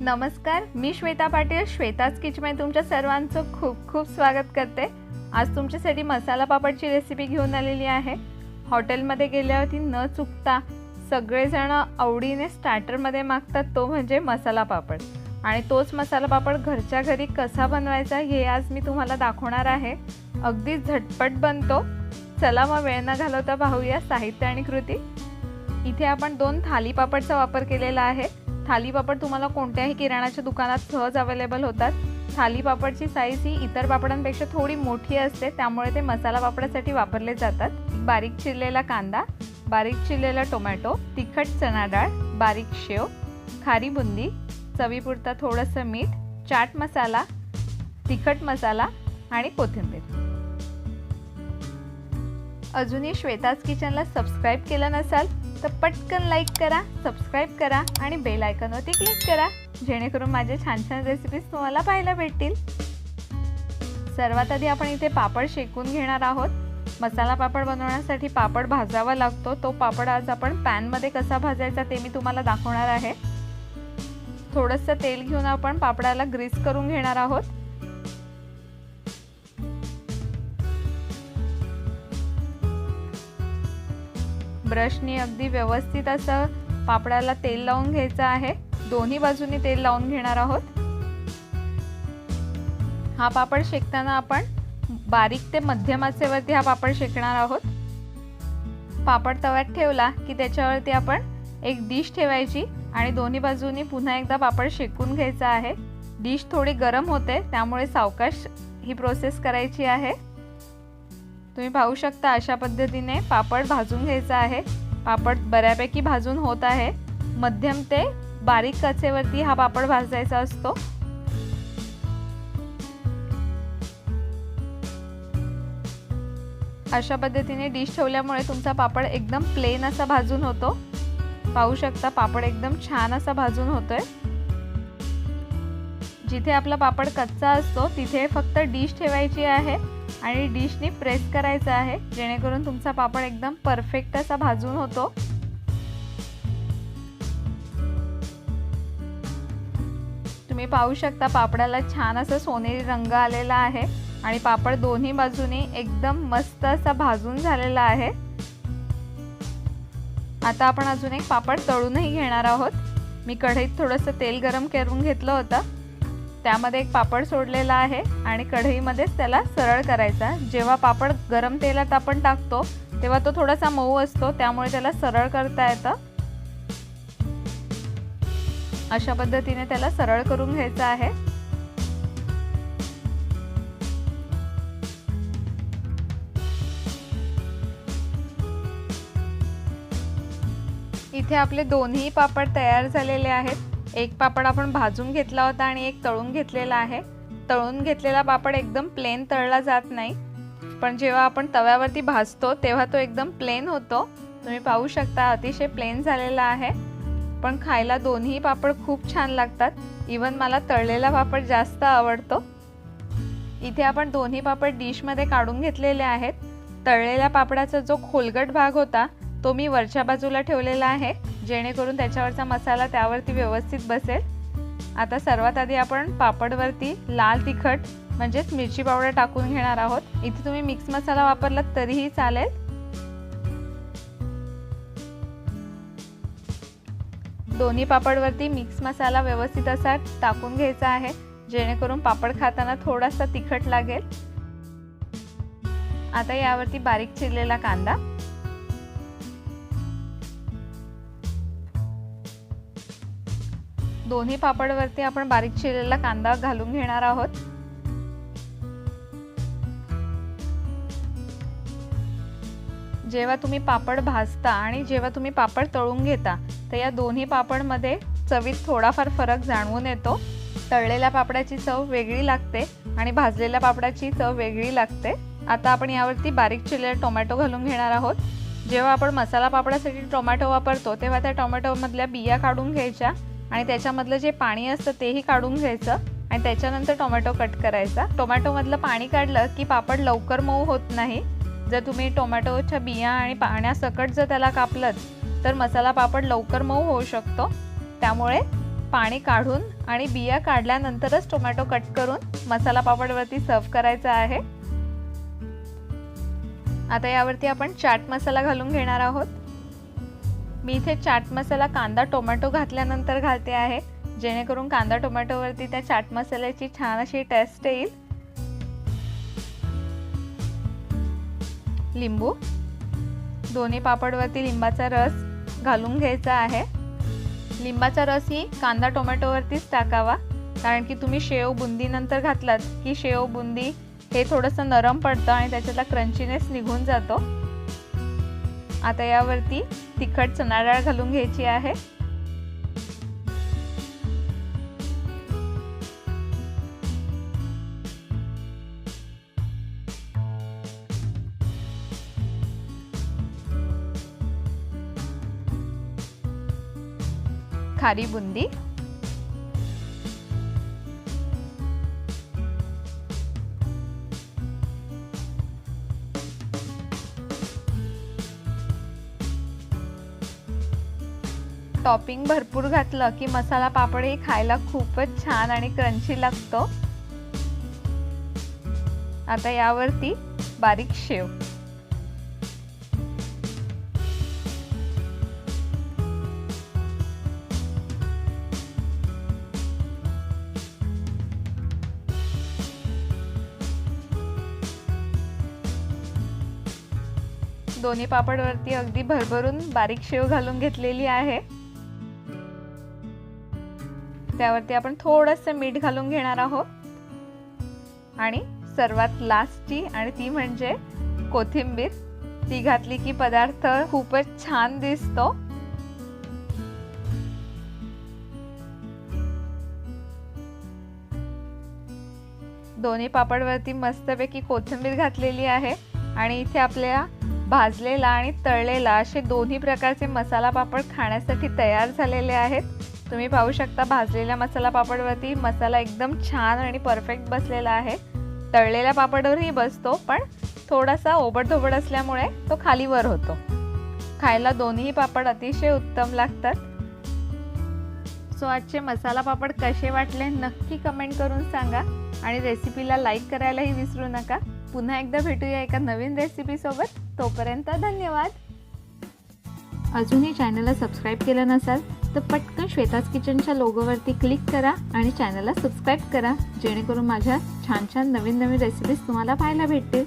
नमस्कार मी श्वेता पाटील श्वेताच किचमध्ये तुमच्या सर्वांचं खूप खूप स्वागत करते. आज तुमच्यासाठी मसाला पापडची रेसिपी घेऊन आलेली आहे. हॉटेलमध्ये गेल्यावरती न चुकता सगळेजण आवडीने स्टार्टरमध्ये मागतात तो म्हणजे मसाला पापड. आणि तोच मसाला पापड घरच्या घरी कसा बनवायचा हे आज मी तुम्हाला दाखवणार आहे. अगदी झटपट बनतो. चला मग वेळ न घालवता पाहूया साहित्य आणि कृती. इथे आपण दोन थाली पापडचा वापर केलेला आहे. थाली पापड तुम्हाला कोणत्याही किराणाच्या दुकानात सहज अवेलेबल होतात. थाली पापडची साईज ही इतर पापडांपेक्षा थोडी मोठी असते त्यामुळे ते मसाला पापडासाठी वापरले जातात. बारीक चिरलेला कांदा बारीक चिरलेला टोमॅटो तिखट चणा डाळ बारीक शेव खारी बुंदी चवीपुरता थोडंसं मीठ चाट मसाला तिखट मसाला आणि कोथिंबीर. अजूनही श्वेताज किचनला सबस्क्राईब केलं नसाल तर पटकन लाईक करा सबस्क्राईब करा आणि बेल आयकॉनवरती क्लिक करा जेणेकरून माझे छान छान रेसिपीज तुम्हाला पाहायला भेटतील. सर्वात आधी आपण इथे पापड शेकून घेणार आहोत. मसाला पापड बनवण्यासाठी पापड भाजावा लागतो. तो पापड आज आपण पॅनमध्ये कसा भाजायचा ते मी तुम्हाला दाखवणार आहे. थोडंसं तेल घेऊन आपण पापडाला ग्रीस करून घेणार आहोत. ब्रशनी अगदी व्यवस्थित असं पापडाला तेल लावून घ्यायचं आहे. दोन्ही बाजूनी तेल लावून घेणार आहोत. हा पापड शेकताना आपण बारीक ते मध्यम आचेवरती हा पापड शेकणार आहोत. पापड तव्यात ठेवला की त्याच्यावरती आपण एक डिश ठेवायची आणि दोन्ही बाजूनी पुन्हा एकदा पापड शेकून घ्यायचा आहे. डिश थोडी गरम होते त्यामुळे सावकाश ही प्रोसेस करायची आहे. तुम्ही पाहू शकता अशा पद्धतीने पापड भाजून घ्यायचा आहे. पापड बऱ्यापैकी भाजून होत आहे. मध्यम ते बारीक कचेवरती हा पापड भाजायचा असतो. अशा पद्धतीने डिश ठेवल्यामुळे तुमचा पापड एकदम प्लेन असा भाजून होतो. पाहू शकता पापड एकदम छान असा भाजून होतोय. जिथे आपला पापड कच्चा असतो तिथे फक्त डिश ठेवायची आहे. आणि डिशनी प्रेस करायचं आहे जेणेकरून तुमचा पापड एकदम परफेक्ट असा भाजून होतो. तुम्ही पाहू शकता पापडाला छान असं सोनेरी रंग आलेला आहे आणि पापड दोन्ही बाजूनी एकदम मस्त असा भाजून झालेला आहे. आता आपण अजून एक पापड तळूनही घेणार आहोत. मी कढईत थोडंसं तेल गरम करून घेतलं होतं. त्यामध्ये एक पापड सोडलेला आहे आणि कढईमध्येच त्याला सरळ करायचा जेव्हा पापड गरम तेलात आपण टाकतो तेव्हा तो थोडासा मऊ असतो त्यामुळे त्याला सरळ करता येतं. अशा पद्धतीने त्याला सरळ करून घ्यायचं आहे. इथे आपले दोन्ही पापड तयार झालेले आहेत. एक पापड आपण भाजून घेतला होता आणि एक तळून घेतलेला आहे. तळून घेतलेला पापड एकदम प्लेन तळला जात नाही. पण जेव्हा आपण तव्यावरती भाजतो तेव्हा तो एकदम प्लेन होतो. तुम्ही पाहू शकता अतिशय प्लेन झालेला आहे. पण खायला दोन्ही पापड खूप छान लागतात. इवन मला तळलेला पापड जास्त आवडतो. इथे आपण दोन्ही पापड डिशमध्ये काढून घेतलेले आहेत. तळलेल्या पापडाचा जो खोलगट भाग होता तो मी वरच्या बाजूला ठेवलेला आहे जेणेकरून त्याच्यावरचा मसाला त्यावरती व्यवस्थित बसेल. आता सर्वात आधी आपण पापडवरती लाल तिखट म्हणजेच मिरची पावडर टाकून घेणार आहोत. इथे तुम्ही मिक्स मसाला वापरलात तरीही चालेल. दोन्ही पापडवरती मिक्स मसाला व्यवस्थित असा टाकून घ्यायचा आहे जेणेकरून पापड खाताना थोडासा तिखट लागेल. आता यावरती बारीक चिरलेला कांदा. दोन्ही पापडवरती आपण बारीक चिरलेला कांदा घालून घेणार आहोत. जेव्हा तुम्ही पापड भाजता आणि जेव्हा तुम्ही पापड तळून घेता तर या दोन्ही पापडमध्ये चवीत थोडाफार फरक जाणवून येतो. तळलेल्या पापडाची चव वेगळी लागते आणि भाजलेल्या पापडाची चव वेगळी लागते. आता आपण यावरती बारीक चिरलेला टोमॅटो घालून घेणार आहोत. जेव्हा आपण मसाला पापडासाठी टोमॅटो वापरतो तेव्हा त्या टोमॅटोमधल्या बिया काढून घ्यायच्या. आणि त्याच्यामधलं जे पाणी असतं तेही काढून घ्यायचं आणि त्याच्यानंतर टोमॅटो कट करायचा. टोमॅटोमधलं पाणी काढलं की पापड लवकर मऊ होत नाही. जर तुम्ही टोमॅटोच्या बिया आणि पाण्यासकट जर त्याला कापलं तर मसाला पापड लवकर मऊ होऊ शकतो. त्यामुळे पाणी काढून आणि बिया काढल्यानंतरच टोमॅटो कट करून मसाला पापडवरती सर्व करायचा आहे. आता यावरती आपण चाट मसाला घालून घेणार आहोत. मी इथे चाट मसाला कांदा टोमॅटो घातल्यानंतर घालते आहे. जेणेकरून कांदा टोमॅटोवरती त्या चाट मसाल्याची छान अशी टेस्ट येईल. लिंबू. दोन्ही पापडवरती लिंबाचा रस घालून घ्यायचा आहे. लिंबाचा रस ही कांदा टोमॅटोवरतीच टाकावा. कारण की तुम्ही शेव बुंदीनंतर घातलात की शेव बुंदी हे थोडंसं नरम पडतं आणि त्याच्यातला क्रंचीनेस निघून जातो. आता यावरती तिखट चणा डाळ घालून घ्यायची आहे. खारी बुंदी. टॉपिंग भरपूर घातलं की मसाला पापड हे खायला खूपच छान आणि क्रंची लागतो. आता यावरती बारीक शेव. दोन्ही पापडवरती अगदी भरभरून बारीक शेव घालून घेतलेली आहे. त्यावरती आपण थोडंसं मीठ घालून घेणार आहोत. आणि सर्वात लास्टची आणि ती म्हणजे कोथिंबीर. ती घातली की पदार्थ खूपच छान दिसतो. दोन्ही पापडवरती मस्तपैकी कोथिंबीर घातलेली आहे. आणि इथे आपल्या भाजलेला आणि तळलेला असे दोन्ही प्रकारचे मसाला पापड खाण्यासाठी तयार झालेले आहेत. तुम्ही पाहू शकता भाजलेल्या मसाला पापडवरती मसाला एकदम छान आणि परफेक्ट बसलेला आहे. तळलेल्या पापडवरही बसतो पण थोडासा ओबडधोबड असल्यामुळे तो खाली वर होतो. खायला दोन्ही पापड अतिशय उत्तम लागतात. सो आजचे मसाला पापड कसे वाटले नक्की कमेंट करून सांगा आणि रेसिपीला लाईक करायलाही विसरू नका. पुन्हा एकदा भेटूया एका नवीन रेसिपीसोबत. तोपर्यंत धन्यवाद. अजूनही चॅनलला सबस्क्राईब केलं नसाल तर पटकन श्वेताज किचनच्या लोगोवरती क्लिक करा आणि चॅनलला सबस्क्राईब करा जेणेकरून माझ्या छान छान नवीन नवीन रेसिपीज तुम्हाला पाहायला भेटतील.